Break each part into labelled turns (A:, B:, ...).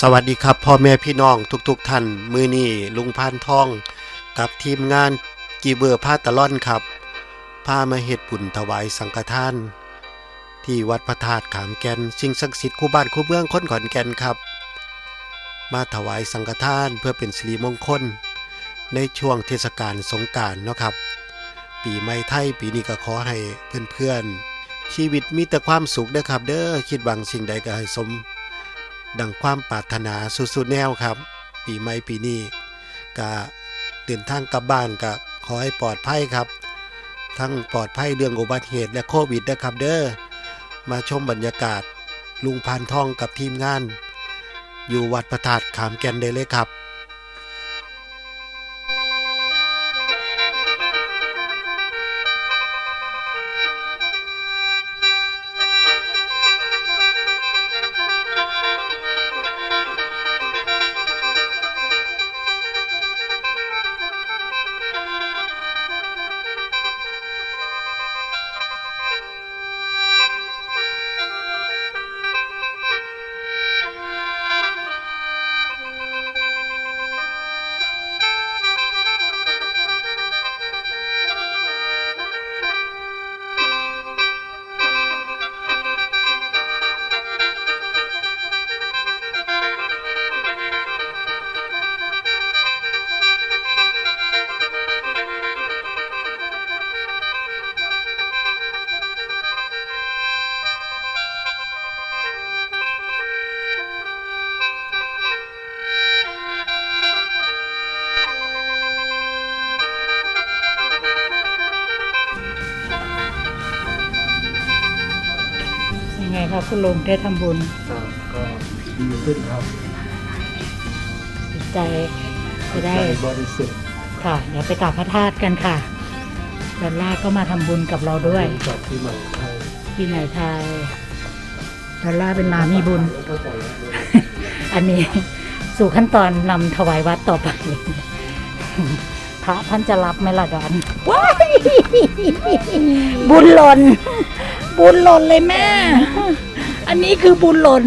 A: สวัสดีครับพ่อแม่พี่น้องทุก ๆทท่านมือนี้ลุงพานทอง กับทีมงานกีเบอร์พาตะล่อนครับพามาเฮ็ดบุญถวายสังฆทาน ที่วัดพระธาตุขามแก่นสิ่งศักดิ์สิทธิ์คู่บ้านคู่เมืองค้นขอนแก่นครับ มาถวายสังฆทานเพื่อเป็นสิริมงคล ในช่วงเทศกาลสงกรารเนาะครับ ปีใหม่ไทยปีนี้ก็ขอให้เพื่อนๆชีวิตมีแต่ความสุขเด้อครับ เด้อคิดหวังสิ่งใดก็ให้สม ดังความปรารถนาสุดๆแนวครับ ปีใหม่ปีนี้ก็เดินทางกลับบ้านก็ขอให้ปลอดภัยครับ ทั้งปลอดภัยเรื่องอุบัติเหตุและโควิดนะครับเด้อมาชมบรรยากาศลุงพานทองกับทีมงาน อยู่วัดประทาดขามแก่นได้เลยครับ
B: ครับคุณลุงได้ทำบุญ
C: ครับก็ดีขึ้นครับ
B: จิตใจจะได้
C: ใจบริสุทธิ์
B: ค่ะเดี๋ยวไปกราบพระธาตุกันค่ะดอลล่าร์ก็มาทำบุญกับเราด้วย
C: กับที่ใหม่ไทย
B: ที่ไหนไทยดอลล่าร์เป็นมามีบุญ
C: แล้วก็ใจแล้ว
B: อันนี้สู่ขั้นตอนนำถวายวัดต่อไปพระท่านจะรับไหมล่ะดอนว้ายบุญหล่นบุญหล่นเลยแม่ อันนี้คือบุญหล่น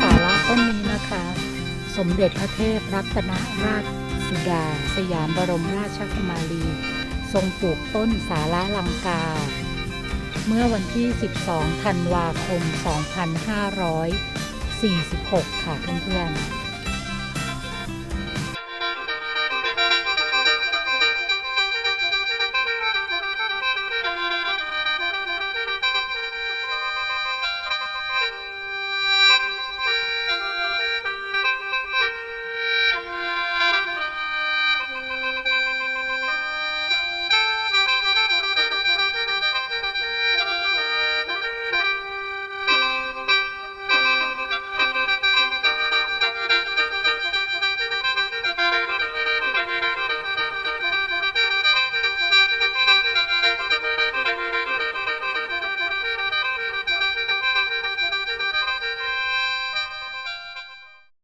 B: สาระต้นนี้นะคะ สมเด็จพระเทพรัตนราช สุดา สยามบรมราชกุมารี ทรงปลูกต้นสาระลังกา เมื่อวันที่ 12 ธันวาคม 2546 ค่ะเพื่อนๆ